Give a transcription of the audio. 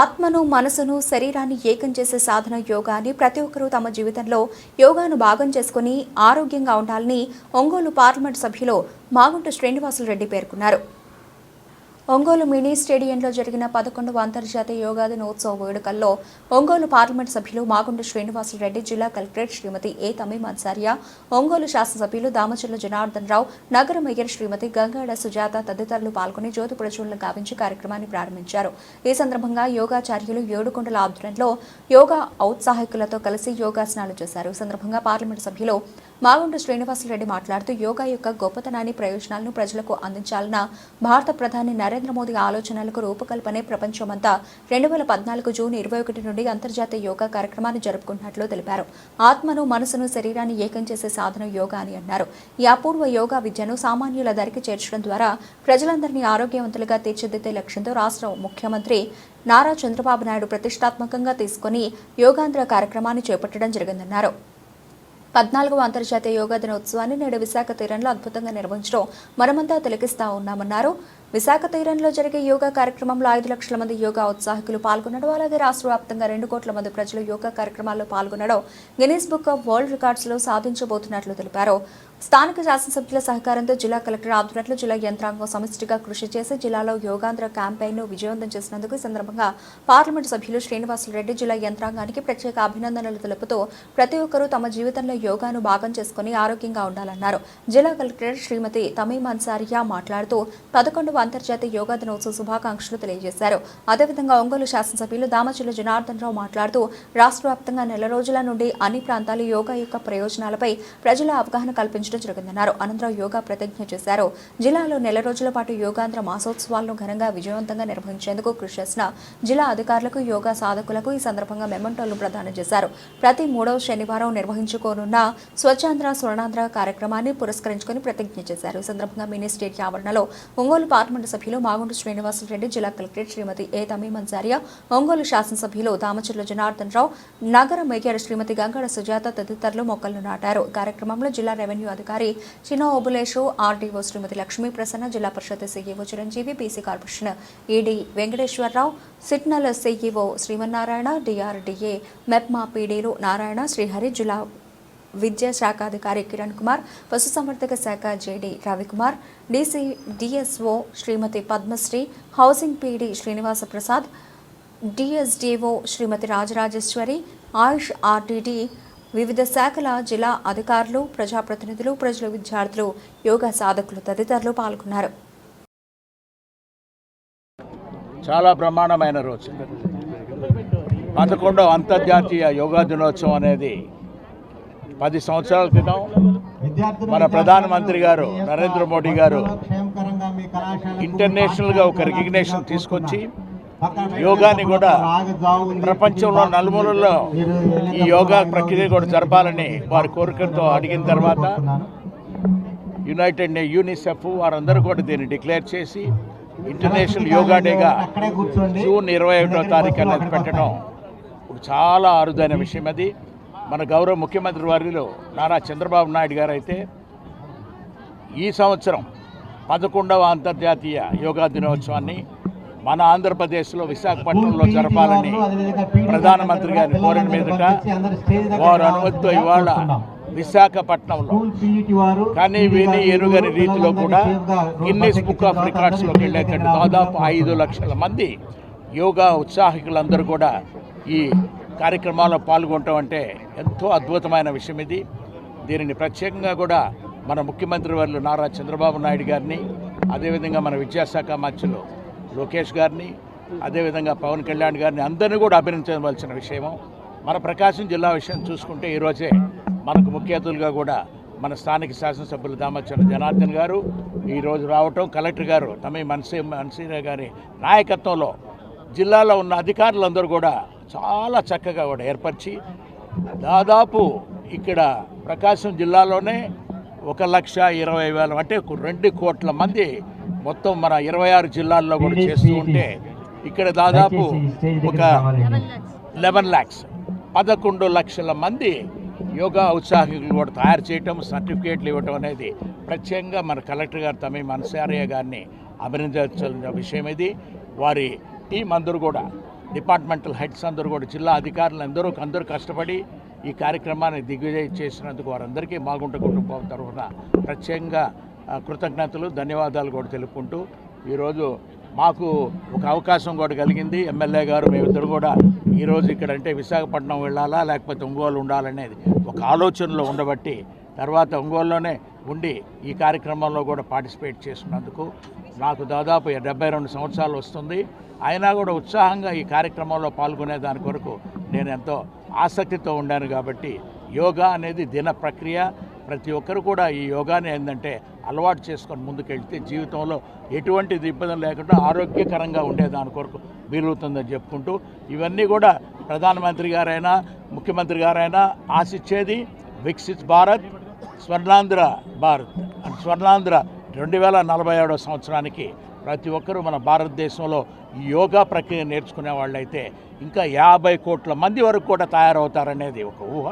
ఆత్మను మనసును శరీరాన్ని ఏకం చేసే సాధన యోగా అని ప్రతి ఒక్కరూ తమ జీవితంలో యోగాను భాగం చేసుకుని ఆరోగ్యంగా ఉండాలని ఒంగోలు పార్లమెంట్ సభ్యులు మాగుంట శ్రీనివాసులు రెడ్డి పేర్కొన్నారు. ఒంగోలు మినీ స్టేడియంలో జరిగిన పదకొండవ అంతర్జాతీయ యోగా దినోత్సవ వేడుకల్లో ఒంగోలు పార్లమెంట్ సభ్యులు మాగుండు శ్రీనివాసరెడ్డి జిల్లా collectorate Shrimati A Tameem Ansariya Ongole శాసనసభ్యులు దామచర్ల జనార్దన్ రావు నగర మేయర్ శ్రీమతి గంగాడ సుజాత తదితరులు పాల్గొని జ్యోతి ప్రచురణలు గావించి కార్యక్రమాన్ని ప్రారంభించారు. ఈ సందర్భంగా యోగాచార్యులు ఏడుకొండల ఆధ్వర్యంలో యోగా ఔత్సాహికులతో కలిసి యోగాసనాలు చేశారు. ఈ సందర్భంగా పార్లమెంట్ సభ్యులు మాగుండు శ్రీనివాసరెడ్డి మాట్లాడుతూ యోగా యొక్క గొప్పతనాన్ని ప్రయోజనాలను ప్రజలకు అందించాలన్న భారత ప్రధాని నరేంద్ర మోదీ ఆలోచనలకు రూపకల్పనే ప్రపంచమంతా. రెండు వేల పద్నాలుగు జూన్ ఇరవై ఒకటి నుండి అంతర్జాతీయ యోగా కార్యక్రమాన్ని జరుపుకున్నట్లు తెలిపారు. ఆత్మను మనసును శరీరాన్ని ఏకం చేసే సాధనం యోగా అని అన్నారు. ఈ అపూర్వ యోగా విద్యను సామాన్యుల ధరికి చేర్చడం ద్వారా ప్రజలందరినీ ఆరోగ్యవంతులుగా తీర్చిదిద్దే లక్ష్యంతో రాష్ట్ర ముఖ్యమంత్రి నారా చంద్రబాబు నాయుడు ప్రతిష్టాత్మకంగా తీసుకుని యోగాంధ్ర కార్యక్రమాన్ని చేపట్టడం జరిగిందన్నారు. పద్నాలుగవ అంతర్జాతీయ యోగా దినోత్సవాన్ని నేడు విశాఖ తీరంలో అద్భుతంగా నిర్వహించడం మనమంతా తిలకిస్తా ఉన్నామన్నారు. విశాఖ తీరంలో జరిగే యోగా కార్యక్రమంలో ఐదు లక్షల మంది యోగా ఉత్సాహకులు పాల్గొనడం అలాగే రాష్ట్ర వ్యాప్తంగా రెండు కోట్ల మంది ప్రజలు యోగా కార్యక్రమాల్లో పాల్గొనడం గినీస్ బుక్ ఆఫ్ వరల్డ్ రికార్డ్స్లో సాధించబోతున్నట్లు తెలిపారు. స్థానిక శాసనసభ్యుల సహకారంతో జిల్లా కలెక్టర్ ఆధ్వర్యంలో జిల్లా యంత్రాంగం సమిష్టిగా కృషి చేసి జిల్లాలో యోగాంధ్ర క్యాంపెయిన్ను విజయవంతం చేసినందుకు ఈ సందర్భంగా పార్లమెంట్ సభ్యులు శ్రీనివాసులరెడ్డి జిల్లా యంత్రాంగానికి ప్రత్యేక అభినందనలు తెలుపుతూ ప్రతి ఒక్కరూ తమ జీవితంలో యోగాను భాగం చేసుకుని ఆరోగ్యంగా ఉండాలన్నారు. జిల్లా కలెక్టర్ శ్రీమతి తమీం అన్సారియా మాట్లాడుతూ పదకొండవ అంతర్జాతీయ యోగా దినోత్సవ శుభాకాంక్షలు తెలియజేశారు. అదేవిధంగా ఒంగోలు శాసనసభ్యులు దామచిల్లు జనార్దన్ రావు మాట్లాడుతూ రాష్ట్ర వ్యాప్తంగా నెల రోజుల నుండి అన్ని ప్రాంతాలు యోగా యొక్క ప్రయోజనాలపై ప్రజల అవగాహన కల్పించడం జరిగిందన్నారు. అనంతరం యోగా ప్రతిజ్ఞ చేశారు. జిల్లాలో నెల రోజుల పాటు యోగాంధ్ర మాసోత్సవాలను ఘనంగా విజయవంతంగా నిర్వహించేందుకు కృషి చేసిన జిల్లా అధికారులకు యోగా సాధకులకు ఈ సందర్భంగా మెమంటోలు ప్రదానం చేశారు. ప్రతి మూడవ శనివారం నిర్వహించుకోనున్న స్వచ్ఛాంధ్ర స్వర్ణాంధ్ర కార్యక్రమాన్ని పురస్కరించుకొని ప్రతిజ్ఞ చేశారు. ఈ సందర్భంగా మినీ స్టేట్ ఆవరణలో ఒంగోలు పార్లమెంటు సభ్యులు మాగుంట శ్రీనివాసరెడ్డి జిల్లా collectorate Shrimati A Tameem Ansariya Ongole శాసనసభ్యులు దామచర్ల జనార్దన్ రావు నగర మేయర్ శ్రీమతి గంగడ సుజాత తదితరులు మొక్కలను నాటారు. కార్యక్రమంలో జిల్లా రెవెన్యూ అధికారి చిన్న ఓబులేషు ఆర్డీఓ శ్రీమతి లక్ష్మీ ప్రసన్న జిల్లా పరిషత్ CEO Chiranjeevi BC corporation ED Venkateswararao సిట్నల్ CEO Srimannarayana DRDA MEPMA పీడీలు నారాయణ శ్రీహరి జిల్లా విద్యా శాఖాధికారి కిరణ్ కుమార్ పశుసంవర్ధక శాఖ JD Ravikumar DC DSO Shrimati Padmasri housing PD Srinivasa Prasad DSDO Shrimati Rajarajeswari AYUSH RDD వివిధ శాఖల జిల్లా అధికారులు ప్రజాప్రతినిధులు ప్రజలు విద్యార్థులు యోగా సాధకులు తదితరులు పాల్గొన్నారు. చాలా బ్రహ్మాండమైన రోజు. పదకొండవ అంతర్జాతీయ యోగా దినోత్సవం అనేది పది సంవత్సరాల క్రితం మన ప్రధానమంత్రి గారు నరేంద్ర మోడీ గారు ఇంటర్నేషనల్గా ఒక రికగ్నేషన్ తీసుకొచ్చి యోగాని కూడా ప్రపంచంలో నలుమూలల్లో ఈ యోగా ప్రక్రియ కూడా జరపాలని వారి కోరికలతో అడిగిన తర్వాత యునైటెడ్ నే యూనిసెఫ్ వారందరూ కూడా దీన్ని డిక్లేర్ చేసి ఇంటర్నేషనల్ యోగా డేగా జూన్ ఇరవై ఒకటో తారీఖు అనేది పెట్టడం చాలా అరుదైన విషయం అది. మన గౌరవ ముఖ్యమంత్రి వారిలో నారా చంద్రబాబు నాయుడు గారు అయితే ఈ సంవత్సరం పదకొండవ అంతర్జాతీయ యోగా దినోత్సవాన్ని మన ఆంధ్రప్రదేశ్లో విశాఖపట్నంలో జరపాలని ప్రధానమంత్రి గారి కోరిన మీదట వారు అనుమతితో ఇవాళ విశాఖపట్నంలో కానీ విని ఎరుగని రీతిలో కూడా గిన్నీస్ బుక్ ఆఫ్ రికార్డ్స్లోకి వెళ్ళేటట్టు దాదాపు ఐదు లక్షల మంది యోగా ఉత్సాహికులందరూ కూడా ఈ కార్యక్రమాల్లో పాల్గొనటం అంటే ఎంతో అద్భుతమైన విషయం ఇది. దీనిని ప్రత్యేకంగా కూడా మన ముఖ్యమంత్రి వర్లు నారా చంద్రబాబు నాయుడు గారిని అదేవిధంగా మన విద్యాశాఖ మంత్రులు లోకేష్ గారిని అదేవిధంగా పవన్ కళ్యాణ్ గారిని అందరినీ కూడా అభినందించవలసిన విషయము. మన ప్రకాశం జిల్లా విషయం చూసుకుంటే ఈరోజే మనకు ముఖ్య అతిథులుగా కూడా మన స్థానిక శాసనసభ్యులు దామచంద్ర జనార్దన్ గారు ఈరోజు రావటం కలెక్టర్ గారు తమ మనసే మనసీర గారి నాయకత్వంలో జిల్లాలో ఉన్న అధికారులందరూ కూడా చాలా చక్కగా కూడా ఏర్పరిచి దాదాపు ఇక్కడ ప్రకాశం జిల్లాలోనే ఒక లక్ష ఇరవై వేల అంటే రెండు కోట్ల మంది మొత్తం మన ఇరవై ఆరు జిల్లాల్లో కూడా చేస్తూ ఉంటే ఇక్కడ దాదాపు ఒక లెవెన్ ల్యాక్స్ పదకొండు లక్షల మంది యోగా ఉత్సాహికులు కూడా తయారు చేయటం సర్టిఫికేట్లు ఇవ్వటం అనేది ప్రత్యేకంగా మన కలెక్టర్ గారు తమీ మనసారయ్య గారిని అభినందించాల్సిన విషయం ఇది. వారి టీం అందరూ కూడా డిపార్ట్మెంటల్ హెడ్స్ అందరూ కూడా జిల్లా అధికారులు అందరూ అందరూ కష్టపడి ఈ కార్యక్రమాన్ని దిగ్విజయం చేసినందుకు వారందరికీ మాగుంట కుటుంబం తరఫున ప్రత్యేకంగా కృతజ్ఞతలు ధన్యవాదాలు కూడా తెలుపుకుంటూ ఈరోజు మాకు ఒక అవకాశం కూడా కలిగింది. ఎమ్మెల్యే గారు మేమిద్దరు కూడా ఈరోజు ఇక్కడ అంటే విశాఖపట్నం వెళ్ళాలా లేకపోతే ఒంగోలు ఉండాలనేది ఒక ఆలోచనలో ఉండబట్టి తర్వాత ఒంగోలులోనే ఉండి ఈ కార్యక్రమంలో కూడా పార్టిసిపేట్ చేసినందుకు నాకు దాదాపు డెబ్బై రెండు సంవత్సరాలు వస్తుంది. అయినా కూడా ఉత్సాహంగా ఈ కార్యక్రమంలో పాల్గొనే దాని కొరకు నేను ఎంతో ఆసక్తితో ఉండాను కాబట్టి యోగా అనేది దిన ప్రక్రియ. ప్రతి ఒక్కరు కూడా ఈ యోగాని ఏంటంటే అలవాటు చేసుకొని ముందుకెళ్తే జీవితంలో ఎటువంటి ఇబ్బంది లేకుండా ఆరోగ్యకరంగా ఉండే దాని కొరకు వీలుతుందని చెప్పుకుంటూ ఇవన్నీ కూడా ప్రధానమంత్రి గారైనా ముఖ్యమంత్రి గారైనా ఆశించేది వికసిత్ భారత్. స్వర్ణాంధ్ర భారత్ స్వర్ణాంధ్ర రెండు వేల నలభై ఏడవ సంవత్సరానికి ప్రతి ఒక్కరూ మన భారతదేశంలో యోగా ప్రక్రియ నేర్చుకునే వాళ్ళైతే ఇంకా యాభై కోట్ల మంది వరకు కూడా తయారవుతారనేది ఒక ఊహ.